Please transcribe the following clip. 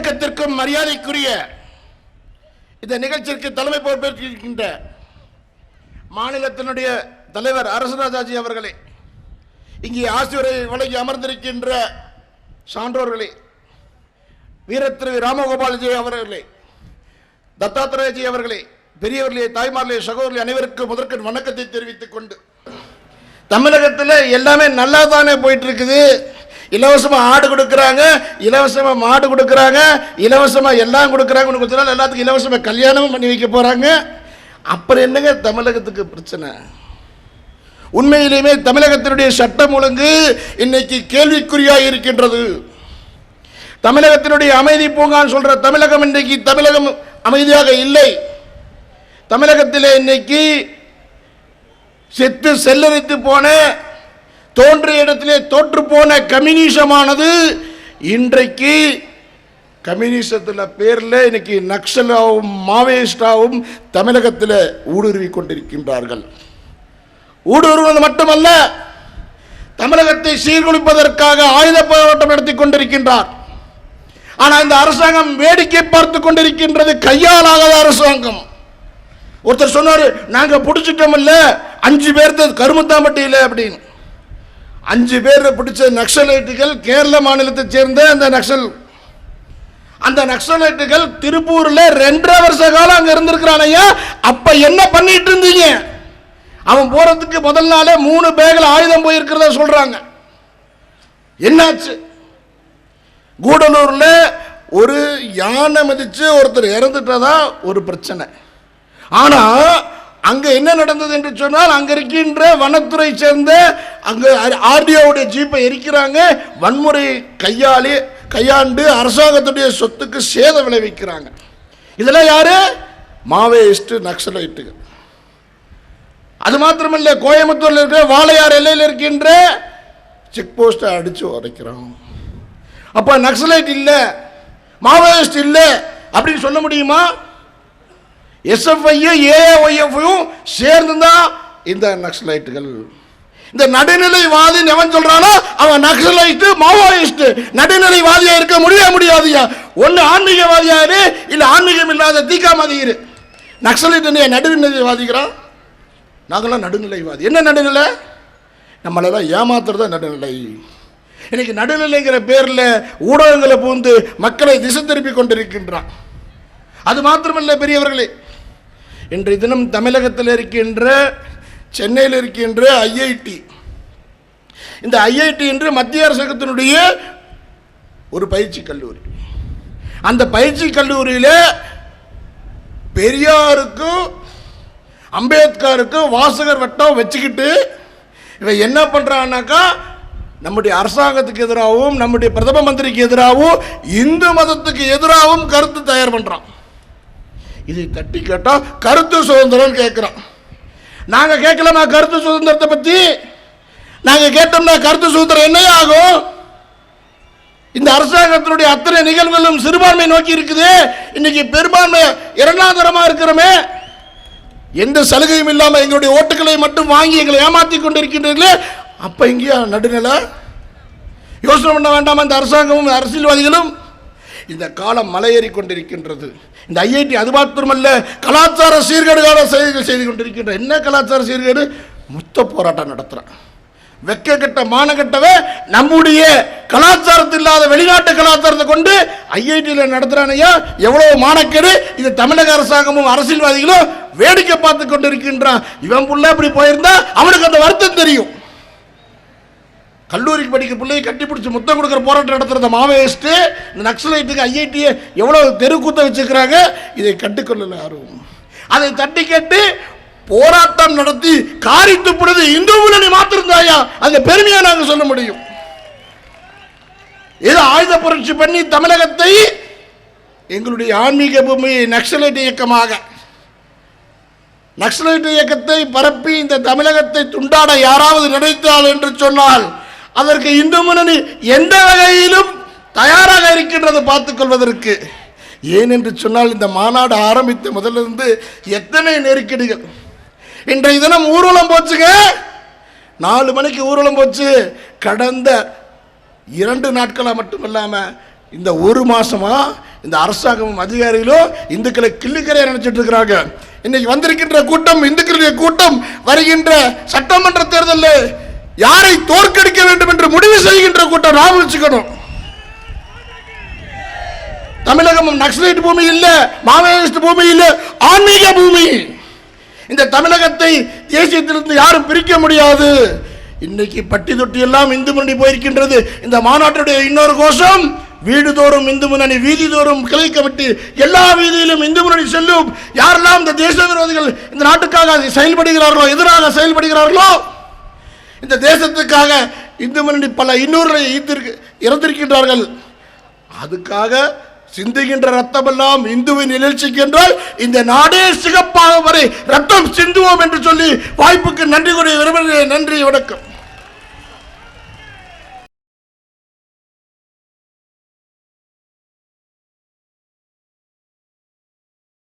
இயக்கத்திற்கும் மரியாதைக்குரிய இந்த நிகழ்ச்சிக்கு தலைமை பொறுப்பேற்றிருக்கின்ற மாநிலத்தினுடைய தலைவர் அரசராஜாஜி அவர்களே இங்கே ஆசிரியரை வழங்கி அமர்ந்திருக்கின்ற சான்றோர்களே வீரத்திரு ராமகோபாலஜி அவர்களே தத்தாத்திரேயஜி அவர்களே பெரியவர்களே தாய்மார்களே சகோதரர்களே அனைவருக்கும் முதற்கண் வணக்கத்தை தெரிவித்துக் கொண்டு தமிழகத்தில் எல்லாமே நல்லா தானே போயிட்டு இருக்குது. இலவசமாக ஆடு கொடுக்குறாங்க இலவசமாக மாடு கொடுக்குறாங்க இலவசமாக எல்லாம் கொடுக்குறாங்க இன்னும் கொஞ்ச நாள் எல்லாத்துக்கும் இலவசமாக கல்யாணமும் பண்ணி வைக்க போகிறாங்க அப்புறம் என்னங்க தமிழகத்துக்கு பிரச்சனை? உண்மையிலேயுமே தமிழகத்தினுடைய சட்டம் ஒழுங்கு இன்னைக்கு கேள்விக்குறியாக இருக்கின்றது. தமிழகத்தினுடைய அமைதி பூங்கான்னு சொல்ற தமிழகம் இன்றைக்கு தமிழகம் அமைதியாக இல்லை. தமிழகத்தில் இன்னைக்கு செத்து செல்லரித்து போன தோன்றிய இடத்திலே தோற்று போன கம்யூனிசமானது இன்றைக்கு கம்யூனிசத்தில் பேரில் இன்னைக்கு நக்சலாவும் மாவேயிஸ்டாவும் தமிழகத்தில் ஊடுருவி கொண்டிருக்கின்றார்கள். ஊடுருவது மட்டுமல்ல தமிழகத்தை சீர்குலைப்பதற்காக ஆயுத போராட்டம் நடத்தி கொண்டிருக்கின்றார். ஆனால் இந்த அரசாங்கம் வேடிக்கை பார்த்து கொண்டிருக்கின்றது கையாலாகாத அரசாங்கம். ஒருத்தர் சொன்னார் நாங்கள் பிடிச்சிட்டோம் இல்லை அஞ்சு பேர்த்து கருமுத்தாம்பட்டியில் அப்படின்னு. அஞ்சு பேர் பிடிச்ச நக்சலைட்டுகள் கேரள மாநிலத்தை சேர்ந்த அந்த நக்சல். அந்த நக்சலைட்டுகள் திருப்பூர்ல ரெண்டரை வருஷ காலம் அங்க இருந்திருக்கிறான் ஐயா. அப்ப என்ன பண்ணிட்டு இருந்தீங்க? அவன் போறதுக்கு முதல் நாளே மூணு பேகில் ஆயுதம் போயிருக்கிறத சொல்றாங்க. என்னாச்சு? கூடலூர்ல ஒரு யானை மதிச்சு ஒருத்தர் இறந்துட்டதா ஒரு பிரச்சனை. ஆனா அங்க என்ன நடந்தது என்று சொன்னால் அங்க இருக்கின்ற வனத்துறை சேர்ந்த அங்க ஆர்டிஓவுடைய ஜீப்பை எரிக்கிறாங்க. வன்முறை கையாளி கையாண்டு அரசாங்கத்துடைய சொத்துக்கு சேதம் விளைவிக்கிறாங்க. இதெல்லாம் யாரு? மாவேயிஸ்ட்டு நக்சலைட்டுகள். அது மாத்திரமல்ல கோயம்புத்தூர்ல இருக்கிற வாழையார் எல்லையில் இருக்கின்ற செக் போஸ்ட்டை அடிச்சு உரைக்கிறோம் அப்ப நக்சலைட் இல்லை மாவோயிஸ்ட் இல்லை அப்படின்னு சொல்ல முடியுமா? எஸ்எஃப்ஐயும் ஏஏஒய்எஃப்ஐயும் சேர்ந்து தான் இந்த நக்சலைட்டுகள். இந்த நடுநிலைவாதி எவன் சொல்றானோ அவன் நக்சலைட்டு மாவோயிஸ்ட் நடுநிலைவாதியா இருக்க முடியவே முடியாதுயா. ஒன்னு ஆன்மீகவாதியா இரு இல்ல ஆன்மீகம் இல்லாத தீக்காமதி இரு நக்சலைட்டு நீ நடுநிலைவாதிக்கிறான் நாங்களாம் நடுநிலைவாதி. என்ன நடுநிலை? நம்மளெல்லாம் ஏமாத்துறது நடுநிலை. இன்னைக்கு நடுநிலைங்கிற பேரில் ஊடகங்களை பூந்து மக்களை திசை திருப்பி கொண்டிருக்கின்றான். அது மாத்திரமல்ல பெரியவர்களே. இன்றைய தினம் தமிழகத்தில் இருக்கின்ற சென்னையில் இருக்கின்ற ஐஐடி இந்த ஐஐடி என்று மத்திய அரசாங்கத்தினுடைய ஒரு பயிற்சி கல்லூரி. அந்த பயிற்சி கல்லூரியில் பெரியாருக்கும் அம்பேத்கருக்கும் வாசகர் வட்டம் வச்சுக்கிட்டு இவன் என்ன பண்ணுறான்னாக்கா நம்முடைய அரசாங்கத்துக்கு எதிராகவும் நம்முடைய பிரதம மந்திரிக்கு எதிராகவும் இந்து மதத்துக்கு எதிராகவும் கருத்து தயார் பண்ணுறான் இதை தட்டி கேட்டால் கருத்து சுதந்திரம் கேட்குறோம் நாங்கள் கேட்கலமா கருத்து சுதந்திரத்தை பற்றி நாங்கள் கேட்டோம்னா கருத்து சுதந்திரம் என்ன ஆகும்? இந்த அரசாங்கத்தினுடைய அத்தனை நிகழ்வுகளும் சிறுபான்மை நோக்கி இருக்குது. இன்னைக்கு பெரும்பான்மை இரண்டாம் இருக்கிறோமே. எந்த சலுகையும் இல்லாமல் எங்களுடைய ஓட்டுகளை மட்டும் வாங்கி எங்களை ஏமாற்றி கொண்டிருக்கின்றீர்களே. அப்போ இங்கேயா நடுநிலை? யோசனை பண்ண வேண்டாமா இந்த அரசாங்கமும் அரசியல்வாதிகளும்? இந்த காலம் மலையேறி கொண்டிருக்கின்றது. இந்த ஐஐடி அது மாத்திரமல்ல கலாச்சார சீர்கேடுகால செய்திகள் செய்து கொண்டிருக்கின்ற என்ன கலாச்சார சீர்கேடு? முத்த போராட்டம் நடத்துகிறான் வெக்க கட்ட மானகட்டவே நம்முடைய கலாச்சாரத்தில் இல்லாத வெளிநாட்டு கலாச்சாரத்தை கொண்டு ஐஐடியில் நடத்துகிறானையா எவ்வளோ மானக்கேடு? இது தமிழக அரசாங்கமும் அரசியல்வாதிகளும் வேடிக்கை பார்த்து கொண்டிருக்கின்றான். இவன் புள்ள இப்படி போயிருந்தா அவனுக்கு அந்த வருத்தம் தெரியும். கல்லூரிக்கு படிக்கிற பிள்ளையை கட்டி பிடிச்சி முத்தம் கொடுக்குற போராட்டம் நடத்துறத மாவோயிஸ்ட்டு. இந்த நக்சலைட்டுக்கு ஐஐடியை எவ்வளோ தெருக்கூத்த வச்சுக்கிறாங்க இதை கட்டுக்கொள்ளல யாரும். அதை தட்டி கேட்டு போராட்டம் நடத்தி காரி துப்புறது இந்து முன்னணி மாத்திருந்தாயா? அந்த பெருமையை நாங்கள் சொல்ல முடியும். ஏதோ ஆயுத புரட்சி பண்ணி தமிழகத்தை எங்களுடைய ஆன்மீக பூமியை நக்சலைட் இயக்கமாக. நக்சலைட் இயக்கத்தை பரப்பி இந்த தமிழகத்தை துண்டாட யாராவது நினைத்தால் என்று சொன்னால் அதற்கு இந்து முன்னணி எந்த வகையிலும் தயாராக இருக்கின்றது பார்த்துக்கொள்வதற்கு. ஏன் என்று சொன்னால் இந்த மாநாடு ஆரம்பித்த முதலிருந்து எத்தனை நெருக்கடிகள். இன்றைய தினம் ஊர்வலம் போச்சுங்க. நாலு மணிக்கு ஊர்வலம் போச்சு. கடந்த இரண்டு நாட்களாக மட்டும் இல்லாமல் இந்த ஒரு மாதமாக இந்த அரசாங்கமும் அதிகாரிகளும் இந்துக்களை கிள்ளுக்கரையை நினச்சிட்டு இருக்கிறாங்க இன்னைக்கு வந்திருக்கின்ற கூட்டம் இந்துக்களுடைய கூட்டம் வருகின்ற சட்டமன்ற தேர்தலில் யாரை தோற்கடிக்க வேண்டும் என்று முடிவு செய்கின்ற கூட்டம் ஞாபகம் வச்சுக்கணும் தமிழகம் நக்சலைட் பூமி இல்ல மாவோயிஸ்ட் பூமி இல்ல ஆன்மீக பூமி. இந்த தமிழகத்தை தேசியத்திலிருந்து யாரும் பிரிக்க முடியாது. இன்னைக்கு பட்டி தொட்டி எல்லாம் இந்து முன்னணி போயிருக்கின்றது. இந்த மாநாட்டுடைய இன்னொரு கோஷம் வீடுதோறும் இந்து முன்னணி வீதி தோறும் கிளை கமிட்டி எல்லா வீதியிலும் இந்து முன்னணி செல்லும். யாரெல்லாம் இந்த தேச விரோதிகள் இந்த நாட்டுக்காக செயல்படுகிறார்களோ எதிராக செயல்படுகிறார்களோ இந்த தேசத்துக்காக இந்து முன்னணி பல இன்னொரு ஈர்த்திருக்கு இறந்திருக்கின்றார்கள். அதுக்காக சிந்துகின்ற ரத்தமெல்லாம் இந்துவின் நிகழ்ச்சிக்கின்றால் இந்த நாடே சிகப்பாக வரை ரத்தம் சிந்துவோம் என்று சொல்லி வாய்ப்புக்கு நன்றி கூறிய விரும்புகிறேன் நன்றி வணக்கம்.